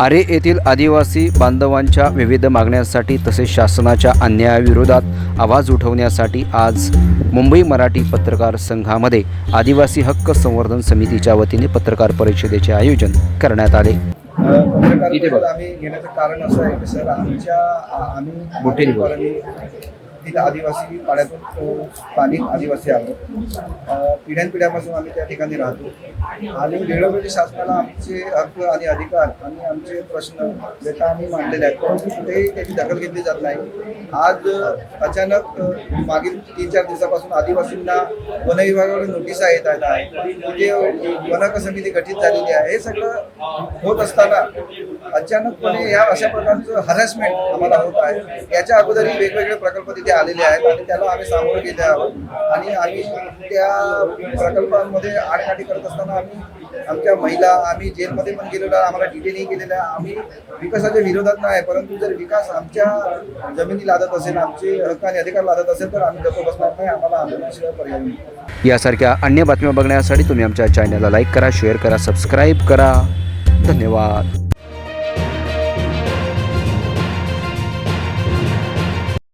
आरे येथील आदिवासी बांधवांच्या विविध मागण्यांसाठी तसेच शासनाच्या अन्यायाविरोधात आवाज उठवण्यासाठी आज मुंबई मराठी पत्रकार संघामध्ये आदिवासी हक्क संवर्धन समितीच्या वतीने पत्रकार परिषदेचे आयोजन करण्यात आले. आम्ही घेण्याचं कारण असं आहे की सर आमच्या आम्ही तिथं आदिवासी पाड्यातून अ, स्थानिक आदिवासी आहोत पिढ्यानपिढ्यापासून आम्ही त्या ठिकाणी राहतो. आणि वेळोवेळी शासनाला आमचे हक्क आणि अधिकार आणि आमचे प्रश्न जे काय आम्ही मांडलेले आहेत. परंतु कुठेही त्याची दखल घेतली जात नाही. आज अचानक मागील तीन चार दिवसापासून आदिवासींना वन विभागाकडून नोटिसा येत आहेत तिथे म्हणजे वनक समिती गठीत झालेली आहे. हे सगळं होत असताना अचानकपणे या अशा प्रकारचं हॅरॅसमेंट आम्हाला होत आहे. याच्या अगोदरही वेगवेगळे प्रकल्प तिथे आलेले आहेत आणि त्याला आम्ही सामोरं गेले आहोत. आणि आम्ही त्या प्रकल्पांमध्ये आडकाठी करत असताना आम्ही आमच्या महिला आम्ही जेलमध्ये पण गेलेलो आम्हाला डिटेनही केलेलं आहे आम्ही विकासाच्या विरोधात नाही परंतु जर विकास आमच्या जमिनी लादत असेल आमचे हक्क आणि अधिकार लादत असेल तर आम्ही गप्प बसणार नाही. आम्हाला आंदोलनाशिवाय पर्याय नाही. यासारख्या अन्य बातम्या बघण्यासाठी तुम्ही आमच्या चॅनलला लाईक करा शेअर करा सबस्क्राईब करा. धन्यवाद.